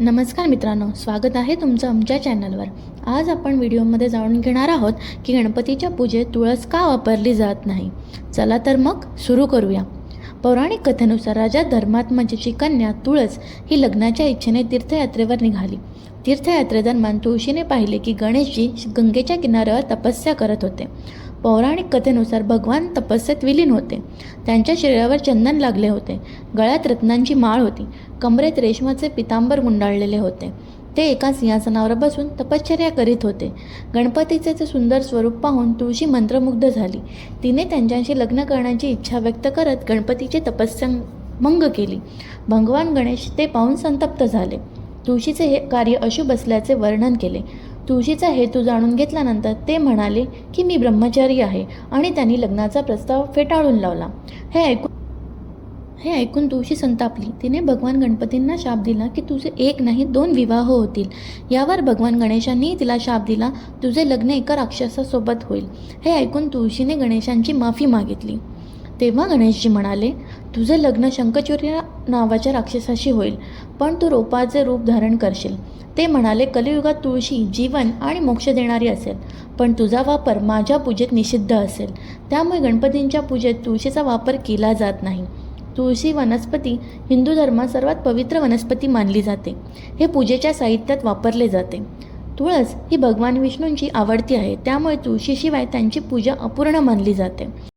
नमस्कार मित्रांनो स्वागत आहे तुमचं आमच्या चॅनलवर. आज आपण व्हिडिओमध्ये जाणून घेणार आहोत की गणपतीच्या पूजेत तुळस का वापरली जात नाही. चला तर मग सुरू करूया. पौराणिक कथेनुसार राजा धर्मात्माची कन्या तुळस ही लग्नाच्या इच्छेने तीर्थयात्रेवर निघाली. तीर्थयात्रेदरम्यान तुळशीने पाहिले की गणेशजी गंगेच्या किनाऱ्यावर तपस्या करत होते. पौराणिक कथेनुसार भगवान तपस्येत विलीन होते. त्यांच्या शरीरावर चंदन लागले होते. गळ्यात रत्नांची माळ होती. कमरेत रेशमाचे पितांबर गुंडाळलेले होते. ते एका सिंहासनावर बसून तपश्चर्या करीत होते. गणपतीचे ते सुंदर स्वरूप पाहून तुळशी मंत्रमुग्ध झाली. तिने त्यांच्याशी लग्न करण्याची इच्छा व्यक्त करत गणपतीची तपस्या भंग केली. भगवान गणेश ते पाहून संतप्त झाले. तुळशीचे हे कार्य अशुभ असल्याचे वर्णन केले. तुळशीचा हेतू जाणून घेतल्यानंतर ते म्हणाले की मी ब्रह्मचारी आहे आणि त्यांनी लग्नाचा प्रस्ताव फेटाळून लावला. हे ऐकून हे ऐकून तुळशी संतापली. तिने भगवान गणपतींना शाप दिला की तुझे एक नाही दोन विवाह होतील. यावर भगवान गणेशांनी तिला शाप दिला. तुझे लग्न एका राक्षसासोबत होईल. हे ऐकून तुळशीने गणेशांची माफी मागितली. तेव्हा गणेशजी म्हणाले तुझे लग्न शंखचूर्य नावाच्या राक्षसाशी होईल पण तू रोपाचे रूप धारण करशील. ते म्हणाले कलियुगात तुळशी जीवन आणि मोक्ष देणारी असेल पण तुझा वापर माझ्या पूजेत निषिद्ध असेल. त्यामुळे गणपतींच्या पूजेत तुळशीचा वापर केला जात नाही. तुळशी वनस्पती हिंदू धर्मात सर्वात पवित्र वनस्पती मानली जाते. हे पूजेच्या साहित्यात वापरले जाते. तुळस ही भगवान विष्णूंची आवडती आहे त्यामुळे तुळशीशिवाय त्यांची पूजा अपूर्ण मानली जाते.